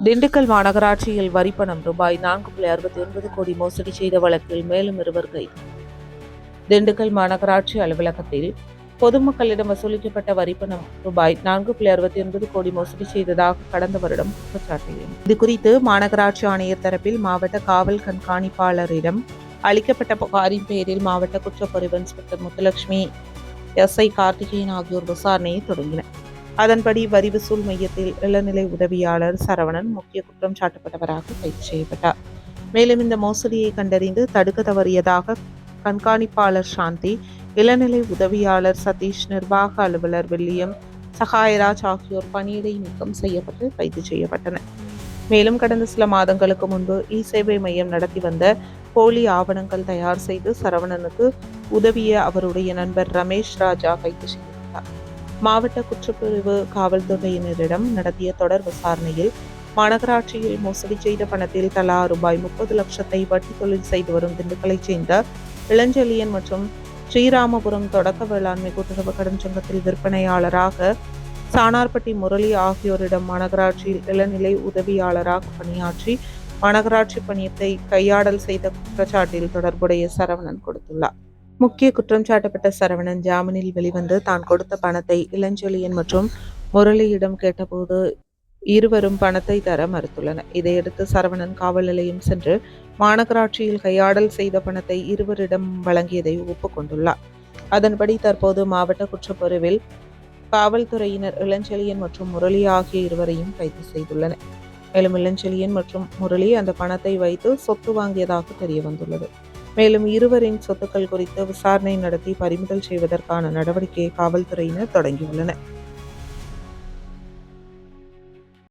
திண்டுக்கல் மாநகராட்சியில் வரிப்பணம் ரூபாய் நான்கு புள்ளி அறுபத்தி ஒன்பது கோடி மோசடி செய்த வழக்கில் மேலும் இருவர் கைது. திண்டுக்கல் மாநகராட்சி அலுவலகத்தில் பொதுமக்களிடம் வசூலிக்கப்பட்ட வரிப்பணம் ரூபாய் நான்கு புள்ளி அறுபத்தி ஒன்பது கோடி மோசடி செய்ததாக கடந்த வருடம் குற்றச்சாட்டியது இது குறித்து மாநகராட்சி ஆணையர் தரப்பில் மாவட்ட காவல் கண்காணிப்பாளரிடம் அளிக்கப்பட்ட புகாரின் பேரில் மாவட்ட குற்றப்பொறிவு இன்ஸ்பெக்டர் முத்துலட்சுமி எஸ்ஐ கார்த்திகேயன் ஆகியோர் விசாரணையை தொடங்கினர். அதன்படி வரி வசூல் மையத்தில் இளநிலை உதவியாளர் சரவணன் முக்கிய குற்றம் சாட்டப்பட்டவராக கைது செய்யப்பட்டார். மேலும் இந்த மோசடியை கண்டறிந்து தடுக்க தவறியதாக கண்காணிப்பாளர் சாந்தி இளநிலை உதவியாளர் சதீஷ் நிர்வாக அலுவலர் வில்லியம் சகாயராஜ் ஆகியோர் பணியிடை நீக்கம் செய்யப்பட்டு கைது செய்யப்பட்டனர். மேலும் கடந்த சில மாதங்களுக்கு முன்பு இ சேவை மையம் நடத்தி வந்த போலி ஆவணங்கள் தயார் செய்து சரவணனுக்கு உதவிய அவருடைய நண்பர் ரமேஷ் ராஜா கைது செய்யப்பட்டார். மாவட்ட குற்றப்பிரிவு காவல்துறையினரிடம் நடத்திய தொடர் விசாரணையில் மாநகராட்சியில் மோசடி செய்த பணத்தில் தலா ரூபாய் முப்பது லட்சத்தை வட்டி தொழில் செய்து வரும் திண்டுக்கலைச் சேர்ந்த இளஞ்செழியன் மற்றும் ஸ்ரீராமபுரம் தொடக்க வேளாண்மை கூட்டுறவு கடன் சங்கத்தில் விற்பனையாளராக சானார்பட்டி முரளி ஆகியோரிடம் மாநகராட்சியில் இளநிலை உதவியாளராக பணியாற்றி மாநகராட்சி பணியத்தை கையாடல் செய்த குற்றச்சாட்டில் தொடர்புடைய சரவணன் கொடுத்துள்ளார். முக்கிய குற்றம் சாட்டப்பட்ட சரவணன் ஜாமீனில் வெளிவந்து தான் கொடுத்த பணத்தை இளஞ்செழியன் மற்றும் முரளியிடம் கேட்டபோது இருவரும் பணத்தை தர மறுத்துள்ளனர். இதையடுத்து சரவணன் காவல் நிலையம் சென்று மாநகராட்சியில் கையாடல் செய்த பணத்தை இருவரிடம் வழங்கியதை ஒப்புக்கொண்டுள்ளார் அதன்படி தற்போது மாவட்ட குற்றப்பிரிவில் காவல்துறையினர் இளஞ்செழியன் மற்றும் முரளி ஆகிய இருவரையும் கைது செய்துள்ளனர். மேலும் இளஞ்செழியன் மற்றும் முரளி அந்த பணத்தை வைத்து சொத்து வாங்கியதாக தெரிய வந்துள்ளது மேலும் இருவரின் சொத்துக்கள் குறித்து விசாரணை நடத்தி பறிமுதல் செய்வதற்கான நடவடிக்கையை காவல்துறையினர் தொடங்கியுள்ளனர்.